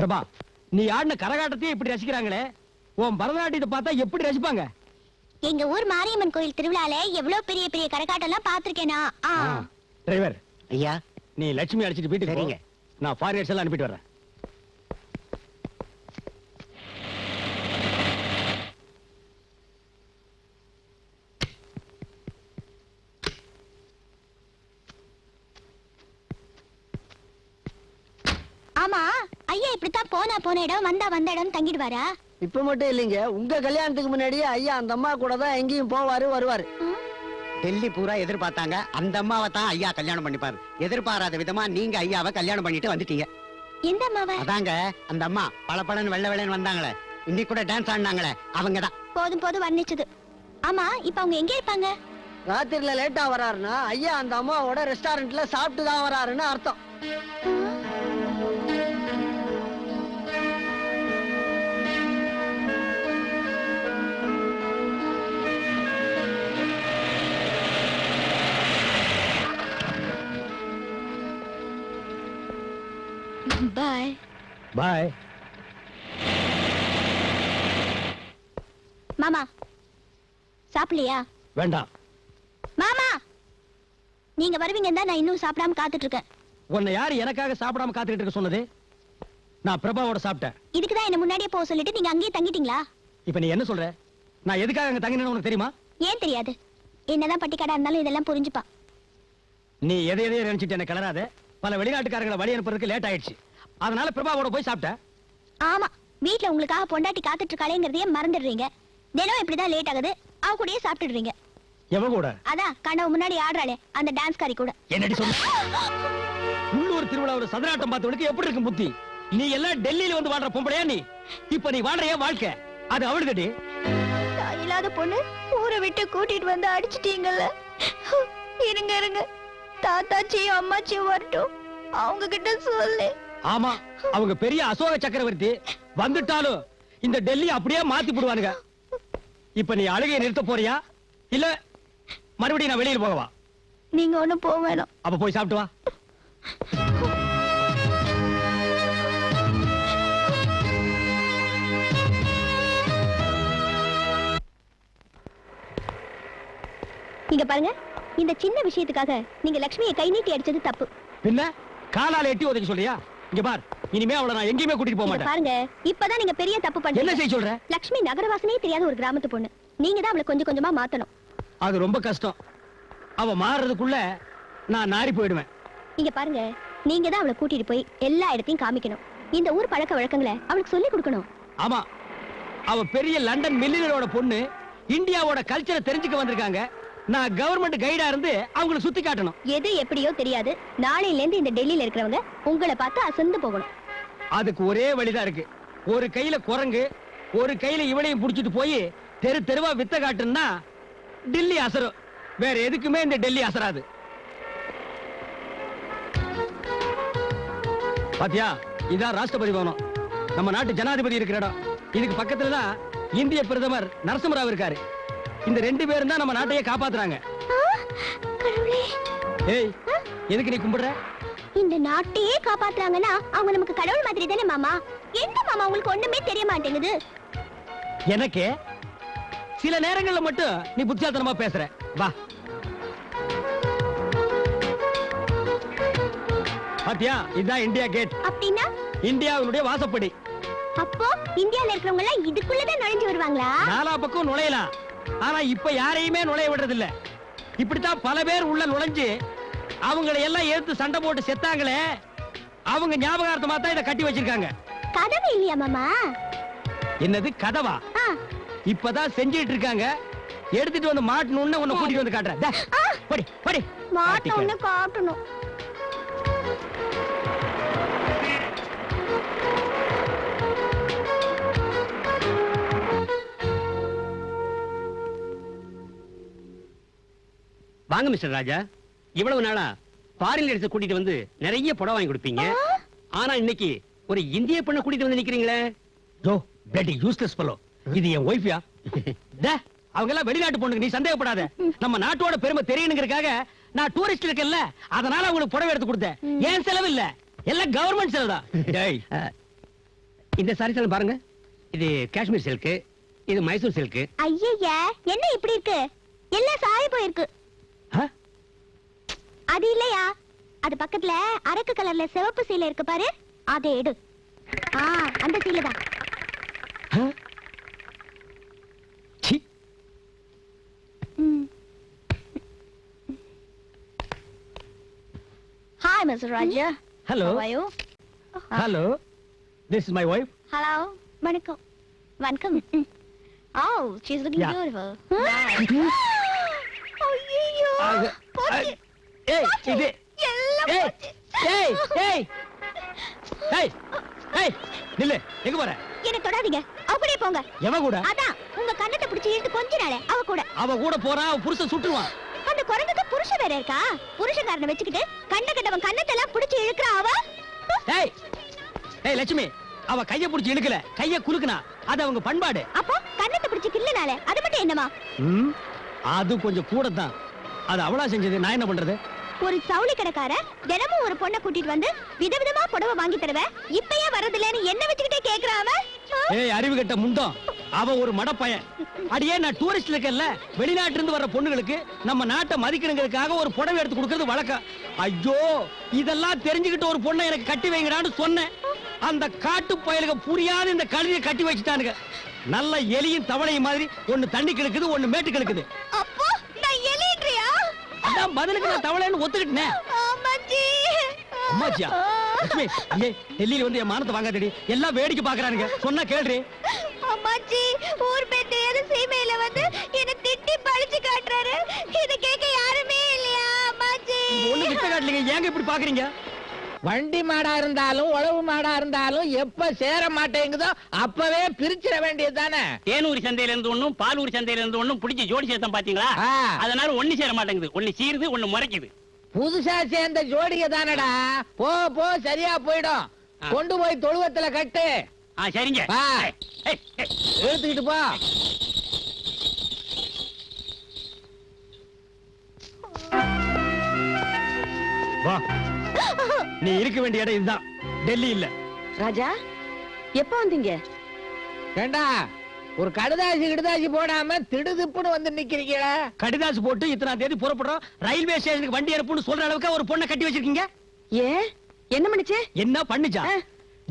பிரபா நீ ஆடின கரகாட்டத்தையே இப்படி ரசிக்கிறாங்களே? உன் பரதநாட்டியத்தை பார்த்தா எப்படி ரசிப்பாங்க? எங்க ஊர் மாரியம்மன் கோயில் திருவிழால எவ்வளவு பெரிய பெரிய கரகாட்டம் எல்லாம் பாத்திருக்கேனா டிரைவர் ஐயா. நீ லட்சுமி அடிச்சிட்டு வீட்டுக்கு சரிங்க. நான் ஃபாரினர்ஸ் எல்லாம் அனுப்பிட்டு வரேன் ஆமா ஐயா இப்படித்தான் போனா போன இடம் வந்தா வந்த இடம் தங்கிடுவாரா? இப்ப மட்டும் இல்லைங்க. உங்க கல்யாணத்துக்கு முன்னாடியே ஐயா அந்த அம்மா கூட தான் எங்கேயும் போவாரு வருவாரு. டெல்லி பூரா எதிர்பார்த்தாங்க. அந்த அம்மாவை தான் ஐயா கல்யாணம் பண்ணிப்பாரு. எதிர்பாராத விதமா நீங்க ஐயாவை கல்யாணம் பண்ணிட்டு வந்துட்டீங்க. எந்த அம்மாவ? அதாங்க அந்த அம்மா பளபளன்னு வெள்ளை வெள்ளன்னு வந்தாங்களே. இன்னைக்கு கூட டான்ஸ் ஆடினாங்களே அவங்க தான். போதும் போதும் வர்ணிச்சது. ஆமா இப்ப அவங்க எங்க இருப்பாங்க? ராத்திரில லேட்டா வராருன்னா ஐயா அந்த அம்மாவோட ரெஸ்டாரண்ட்ல சாப்பிட்டு தான் வராருன்னு அர்த்தம். பாய் பாய் மாமா சாப்பிடலையா? வேண்டாம். மாமா! நீங்க வருவீங்க தான் நான் இன்னும் சாப்பிடாம காத்துட்டு இருக்கேன் உன்னை யாரு எனக்காக சாப்பிடாம காத்துக்கிட்டு இருக்க சொன்னது? நான் பிரபாவோட சாப்பிட்டேன். இதுக்கு தான் என்ன முன்னாடியே போக சொல்லிட்டு நீங்க அங்கேயே தங்கிட்டீங்களா? இப்ப நீ என்ன சொல்ற? நான் எதுக்காக அங்க தங்கினேன்னு உனக்கு தெரியுமா? ஏன் தெரியாது. என்னதான் பட்டிக்காடா இருந்தாலும் இதெல்லாம் புரிஞ்சுப்பா நீ எதை எதையோ நினைச்சிட்டு என்ன கிளறாத. பல வெளிநாட்டுக்காரங்களை வழி அனுப்புறதுக்கு லேட் ஆயிடுச்சு. அதனால பிரபாவோட போய் சாப்பிட்டேன் ஆமா வீட்ல உங்களுக்காக பொண்டாட்டி காத்துட்டு இருக்காளேங்கிறதையே மறந்துடுறீங்க. தினம் இப்படிதான் லேட் ஆகுது. அவ கூடயே சாப்பிட்டுடுறீங்க. எவன் கூட? அதான் கண்டவ முன்னாடி ஆடுறாளே அந்த டான்ஸ்காரி கூட. என்னடி சொல்ற உள்ளூர் திருவிழாவில் சதுராட்டம் பார்த்தவளுக்கு எப்படி இருக்கு புத்தி? நீ எல்லாம் டெல்லியில வந்து வாழ்ற பொம்பளையா நீ? இப்ப நீ வாழ்றைய வாழ்க்கை. அது அவளுக்கடி. தாய் இல்லாத பொண்ணு ஊரை விட்டு கூட்டிட்டு வந்து அடிச்சிட்டீங்கல்ல? இருங்க இருங்க. தாத்தாச்சியும் அம்மாச்சியும் வரட்டும். அவங்க கிட்ட சொல்லு. ஆமா அவங்க பெரிய அசோக சக்கரவர்த்தி வந்துட்டாலும் இந்த டெல்லி அப்படியே மாத்தி போடுவானுங்க. இப்ப நீ அழுகையை நிறுத்த போறியா? இல்ல மறுபடியும் நான் வெளியில போகவா? நீங்க ஒண்ணும் போக வேணாம். அப்ப போய் சாப்பிட்டு வா. இங்க பாருங்க இந்த சின்ன விஷயத்துக்காக நீங்க லட்சுமியை கை நீட்டி அடிச்சது தப்பு. பின்ன காலால எட்டி உதைக்க சொல்றியா? இங்க பார். இனிமே அவளை நான் எங்கேயுமே கூட்டிட்டு போக மாட்டேன். பாருங்க இப்பதான் நீங்க பெரிய தப்பு என்ன பண்றீங்க செய்ய சொல்ற? லட்சுமி நகரவாசனே தெரியாத ஒரு கிராமத்து பொண்ணு. நீங்க தான் அவளை கொஞ்சம் கொஞ்சமா மாத்தணும். அது ரொம்ப கஷ்டம். அவ மாறுறதுக்குள்ள நான் நாரி போயிடுவேன். இங்க பாருங்க நீங்க தான் அவளை கூட்டிட்டு போய் எல்லா இடத்தையும் காமிக்கணும். இந்த ஊர் பழக்க வழக்கங்களை அவளுக்கு சொல்லி கொடுக்கணும். ஆமா. அவ பெரிய லண்டன் மில்லியனரோட பொண்ணு இந்தியாவோட கல்ச்சரை தெரிஞ்சுக்க வந்திருக்காங்க. நான் கவர்மெண்ட் கைடா இருந்து அவங்கள சுத்தி காட்டணும். எது எப்படியோ தெரியாது. நாளையில இருந்து இந்த டெல்லியில இருக்கிறவங்க உங்களை பார்த்து அசந்து போகணும். அதுக்கு ஒரே வழிதான் இருக்கு. ஒரு கையில குரங்கு ஒரு கையில இவளையும் புடிச்சிட்டு போய் தெரு தெருவா வித்த காட்டுன்னா டெல்லி அசரும். வேற எதுக்குமே இந்த டெல்லி அசராது. பாத்தியா? இதான் ராஷ்டிரபதி பவனம். நம்ம நாட்டு ஜனாதிபதி இருக்கிற இடம். இதுக்கு பக்கத்துல தான் இந்திய பிரதமர் நரசிம்மராவ் இருக்காரு. இந்த ரெண்டு பேரும் தான் நம்ம நாட்டையே காப்பாத்துறாங்க. கடவுளே. ஏய் எதுக்கு நீ கும்பிடுற? இந்த நாட்டையே காப்பாத்துறாங்கன்னா அவங்க நமக்கு கடவுள் மாதிரி தானே மாமா? எந்த மாமா உங்களுக்கு ஒண்ணுமே தெரிய மாட்டேங்குது? எனக்கு சில நேரங்கள்ல மட்டும் நீ புத்தியாத்தனமா பேசுற. வா. பாத்தியா? இதுதான் இந்தியா கேட். அப்படின்னா? இந்தியாவினுடைய வாசப்படி. அப்போ இந்தியால இருக்கிறவங்க எல்லாம் இதுக்குள்ளதான் நுழைஞ்சு வருவாங்களா? நாலா பக்கம் நுழையலாம். ஆனா இப்ப யாரையுமே நுழைய விடுறது இல்ல இப்படித்தான் பல பேர் உள்ள நுழைஞ்சு அவங்களை எல்லாம் எடுத்து சண்டை போட்டு செத்தாங்களே அவங்க ஞாபகார்த்தமா தான் இதை கட்டி வச்சிருக்காங்க. கதவு இல்லையா மாமா? என்னது கதவா? இப்பதான் செஞ்சிட்டு இருக்காங்க. எடுத்துட்டு வந்து மாட்டணும்னு உன்னை கூட்டிட்டு வந்து காட்டுறேன். மாட்டோம்னு காட்டணும். வாங்க மிஸ்டர் ராஜா. இவ்வளவு நாளா ஃபாரின்ல எடுத்து கூட்டிட்டு வந்து நிறைய புடவை வாங்கி கொடுப்பீங்க. ஆனா இன்னைக்கு ஒரு இந்திய பெண்ணை கூட்டிட்டு வந்து நிக்கிறீங்களே? ஜோ பிளடி யூஸ்லெஸ் ஃபெலோ இது என் ஒய்ஃப்யா டே அவங்க எல்லாம் வெளிநாட்டு பொண்ணுங்க நீ சந்தேகப்படாத. நம்ம நாட்டோட பெருமை தெரியணுங்கிறதுக்காக நான் டூரிஸ்ட் இருக்கேன்ல அதனால அவங்களுக்கு புடவை எடுத்து கொடுத்தேன். ஏன் செலவு இல்ல. எல்லாம் கவர்மெண்ட் செலவு தான் டேய் இந்த சாரீஸ் பாருங்க. இது காஷ்மீர் சில்க் இது மைசூர் சில்க் ஐயய்யா என்ன இப்படி இருக்கு? எல்லாம் சாய போயிருக்கு. அது இல்லையா? அது பக்கத்துல அரக்கு கலர்ல சிவப்பு சீலை இருக்கு பாரு. அதை எடு. ஆ அந்த சீலை தான். Mister Raja hello you? Hello this is my wife hello வணக்கம். வணக்கம். ஓ she's looking Yeah. beautiful. ஐயோ ஆக- போச்சு ஏய் போச்சு. இது எல்லாம் ஏய் போச்சு. ஏய் ஏய். ஏய் ஏய் நில்லு. எங்க போற? என்ன தொடாதீங்க. அப்படியே போங்க. எவன் கூட? அதான் உங்க கண்ணத்தை பிடிச்சி இழுத்து கொஞ்ச நாளே அவ கூட. அவ கூட போறா அவ புருஷன் சுட்டுவான் அந்த குரங்குக்கு வேற இருக்கா? புருஷக்காரனை வச்சுக்கிட்டு கண்ண கண்டவன் கண்ணத்தை எல்லாம் பிடிச்சி இழுக்கிற அவ? ஏய் ஏய் லட்சுமி அவ கைய புடிச்சு இழுக்கல. கைய குலுக்குனா அது அவங்க பண்பாடு. அப்போ கண்ணத்தை பிடிச்சி கிள்ளனாலே அது மட்டும் என்னமா? அது கொஞ்சம் கூட தான் அது அவளா செஞ்சது நான் என்ன பண்றது? ஒரு சவுளி கடைக்கார தினமும் ஒரு பொண்ணை கூட்டிட்டு வந்து விதவிதமா புடவை வாங்கி தருவேன் இப்பயே வரதில்லைன்னு என்ன வச்சுக்கிட்டே கேக்குறா அவன் ஆ? ஏய் அறிவு கட்ட முண்டம். அவ ஒரு மடப்பையன். அடியே நான் டூரிஸ்ட் இருக்கேன்ல. வெளிநாட்டுல இருந்து வர்ற பொண்ணுங்களுக்கு நம்ம நாட்டை மதிக்கணுங்கிறதுக்காக ஒரு புடவை எடுத்து கொடுக்கறது வழக்கம். ஐயோ இதெல்லாம் தெரிஞ்சுக்கிட்டு ஒரு பொண்ணை எனக்கு கட்டி வைங்கடான்னு சொன்னேன். அந்த காட்டு பயலுக புரியாத இந்த கழுதியை கட்டி வச்சுட்டானுங்க. நல்ல எலியும் தவளையும் மாதிரி ஒண்ணு தண்ணி கிழக்குது ஒண்ணு மேட்டு கிழக்குது. அதான் பதிலுக்கு நான் தவளைன்னு ஒத்துக்கிட்டேன். அம்மாச்சி அம்மாச்சியா லட்சுமி ஐயே டெல்லியில வந்து என் மானத்தை வாங்காதடி. எல்லாம் வேடிக்கை பாக்குறானுங்க சொன்னா கேள்றி அம்மாச்சி ஊர் பெத்த ஏதோ சீமையில வந்து என்ன திட்டி பழிச்சு காட்டுறாரு. இத கேட்க யாருமே இல்லையா அம்மாச்சி ஒண்ணு விட்ட காட்டலீங்க. ஏங்க இப்படி பாக்குறீங்க வண்டி மாடா இருந்தாலும் உழவு மாடா இருந்தாலும் எப்ப சேர மாட்டேங்குதோ அப்பவே பிரிச்சிட வேண்டியது தானே? தேனூர் சந்தையில இருந்து ஒண்ணும் பாலூர் சந்தையில இருந்து ஒண்ணும் பிடிச்சி ஜோடி சேர்த்தோம் பாத்தீங்களா. அதனால ஒண்ணு சேர மாட்டேங்குது. ஒண்ணு சீருது ஒண்ணு முறைக்குது. புதுசா சேர்ந்த ஜோடிக தானடா? போ போ சரியா போயிடும். கொண்டு போய் தொழுவத்துல கட்டு. ஆ சரிங்க. எடுத்துக்கிட்டு போ. வா. நீ இருக்க வேண்டிய இடம் இதுதான். டெல்லி இல்ல. ராஜா எப்ப வந்தீங்க? ஏண்டா ஒரு கடுதாசி கிடுதாசி போடாம திடுதிப்புன்னு வந்து நிக்கிறீங்களா கடிதாசு போட்டு இத்தனாம் தேதி புறப்படுறோம். ரயில்வே ஸ்டேஷனுக்கு வண்டி அனுப்புன்னு சொல்ற அளவுக்கு ஒரு பொண்ணை கட்டி வச்சிருக்கீங்க? ஏன்? என்ன பண்ணுச்சு? என்ன பண்ணுச்சா.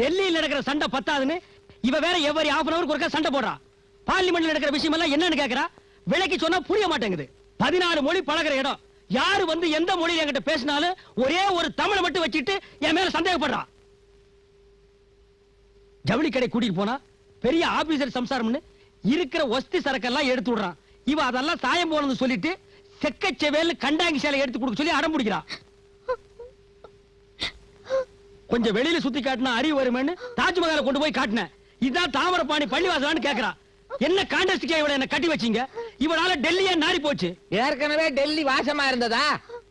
டெல்லியில நடக்கிற சண்டை பத்தாதுன்னு இவ வேற எவ்வரி ஹாஃப் அன் ஒருக்கா சண்டை போடுறா? பார்லிமெண்ட்ல நடக்கிற விஷயம் எல்லாம் என்னன்னு கேக்குறா? விலைக்கு சொன்னா புரிய மாட்டேங்குது. பதினாலு மொழி பழகுற இடம். யாரு வந்து எந்த மொழியில் என்கிட்ட பேசினாலும் ஒரே ஒரு தமிழை மட்டும் வச்சுட்டு என் மேல சந்தேகப்படுறா. ஜவுளி கடை கூட்டிட்டு போனா பெரிய ஆபீசர் சம்சாரம்னு இருக்கிற ஒஸ்தி சரக்கெல்லாம் எடுத்து விடுறான். இவ அதெல்லாம் சாயம் போனது சொல்லிட்டு செக்கச்செவேல் கண்டாங்கி சேலை எடுத்து கொடுக்க சொல்லி அடம் பிடிக்கிறான் கொஞ்சம் வெளியில சுத்தி காட்டினா அறிவு வருமேன்னு தாஜ்மஹாலை கொண்டு போய் காட்டினேன். இதான் தாமரபாணி பள்ளிவாசலான்னு கேக்குறா. என்ன காண்டஸ்டிக்கா இவளை என்ன கட்டி வச்சீங்க? இவனால டெல்லியே நாரி போச்சு. ஏற்கனவே டெல்லி வாசமா இருந்ததா?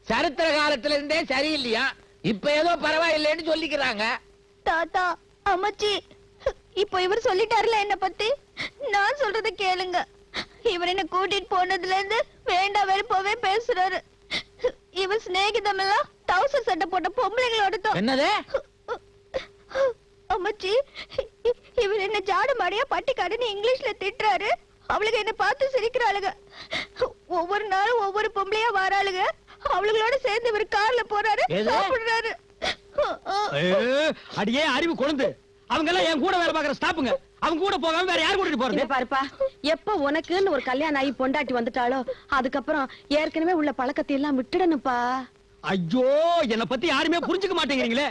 சரித்திர காலத்துல இருந்தே சரியில்லையா? இப்ப ஏதோ பரவாயில்லைன்னு சொல்லிக்கிறாங்க. தாத்தா அம்மாச்சி இப்போ இவர் சொல்லிட்டாருல என்ன பத்தி? நான் சொல்றத கேளுங்க. இவர் என்ன கூட்டிட்டு போனதுல இருந்து வேண்டாம் வெறுப்பாவே பேசுறாரு. இவர் சிநேகிதம் எல்லாம் டவுசர் சட்டை போட்ட பொம்பளைங்களோட என்னது? அம்மாச்சி இவர் என்ன ஜாடு மாடியா பட்டிக்காடுன்னு இங்கிலீஷ்ல திட்டுறாரு. அவளுங்க என்ன பார்த்து சிரிக்கிறாளுங்க ஒவ்வொரு நாளும் ஒவ்வொரு பொம்பளையா வராளுங்க அவளுங்களோட சேர்ந்து இவர் கார்ல போறாரு? சாப்பிடுறாரு. அடியே அறிவு கொழுந்து. அவங்க எல்லாம் என் கூட வேலை பாக்குற ஸ்டாப்புங்க அவங்க கூட போகாம வேற யார் கூட்டிட்டு போறது? பாருப்பா எப்ப உனக்குன்னு ஒரு கல்யாணம் ஆகி பொண்டாட்டி வந்துட்டாளோ அதுக்கப்புறம் ஏற்கனவே உள்ள பழக்கத்தை எல்லாம் விட்டுடணும்ப்பா. ஐயோ என்ன பத்தி யாருமே புரிஞ்சுக்க மாட்டேங்கிறீங்களே.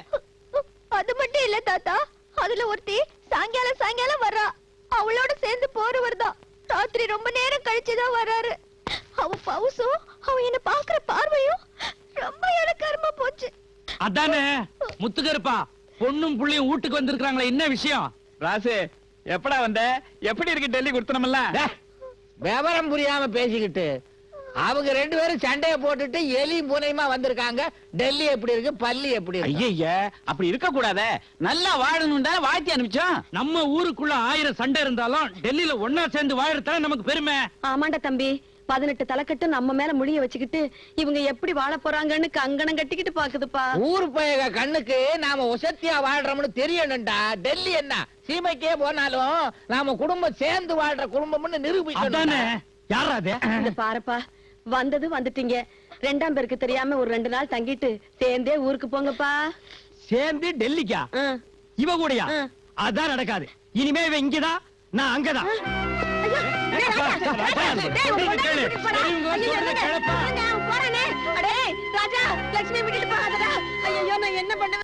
அது மட்டும் இல்ல தாத்தா அதுல ஒருத்தி சாயங்காலம் சாயங்காலம் வர்றா. அவளோட சேர்ந்து போறவர் தான் ராத்திரி ரொம்ப நேரம் கழிச்சுதான் வராரு. அவ பவுசும் அவ என்ன பாக்குற பார்வையும் ரொம்ப எனக்கு கருமா போச்சு. அதானே? முத்துக்கருப்பா பொண்ணும் புள்ளையும் வீட்டுக்கு வந்திருக்காங்களே என்ன விஷயம்? ராசு எப்படா வந்த? எப்படி இருக்கு டெல்லி கொடுத்தனமெல்லாம் விவரம் புரியாம பேசிக்கிட்டு அவங்க ரெண்டு பேரும் சண்டைய போட்டுட்டு எலியும் பூனையுமா வந்திருக்காங்க. டெல்லி எப்படி இருக்கு பள்ளி எப்படி இருக்கு? ஐய அப்படி இருக்க கூடாதே. நல்லா வாழணும் தானே வாழ்த்தி அனுப்பிச்சோம் நம்ம ஊருக்குள்ள ஆயிரம் சண்டை இருந்தாலும் டெல்லியில ஒன்னா சேர்ந்து வாழறதால நமக்கு பெருமை? ஆமாண்டா தம்பி. பதினெட்டு தலைக்கட்டு நம்ம மேல முடிய வச்சுக்கிட்டு இவங்க எப்படி வாழ போறாங்கன்னு கங்கணம் கட்டிக்கிட்டு பாக்குதுப்பா. ஊர் பயக கண்ணுக்கு நாம உசத்தியா வாழ்றோம்னு தெரியணும்டா. டெல்லி என்ன? சீமைக்கே போனாலும் நாம குடும்பம் சேர்ந்து வாழ்ற குடும்பம்னு அதானே. நிரூபிக்கணும் யாரா அது? இந்த பாருப்பா. வந்தது வந்துட்டீங்க. ரெண்டாம் பேருக்கு தெரியாம ஒரு ரெண்டு நாள் தங்கிட்டு சேர்ந்தே ஊருக்கு போங்கப்பா. சேர்ந்து டெல்லிக்கா. இவ கூடயா. அதான் நடக்காது. இனிமே இவ இங்கதான் நான் அங்கதான். என்ன பண்ணுவேன்?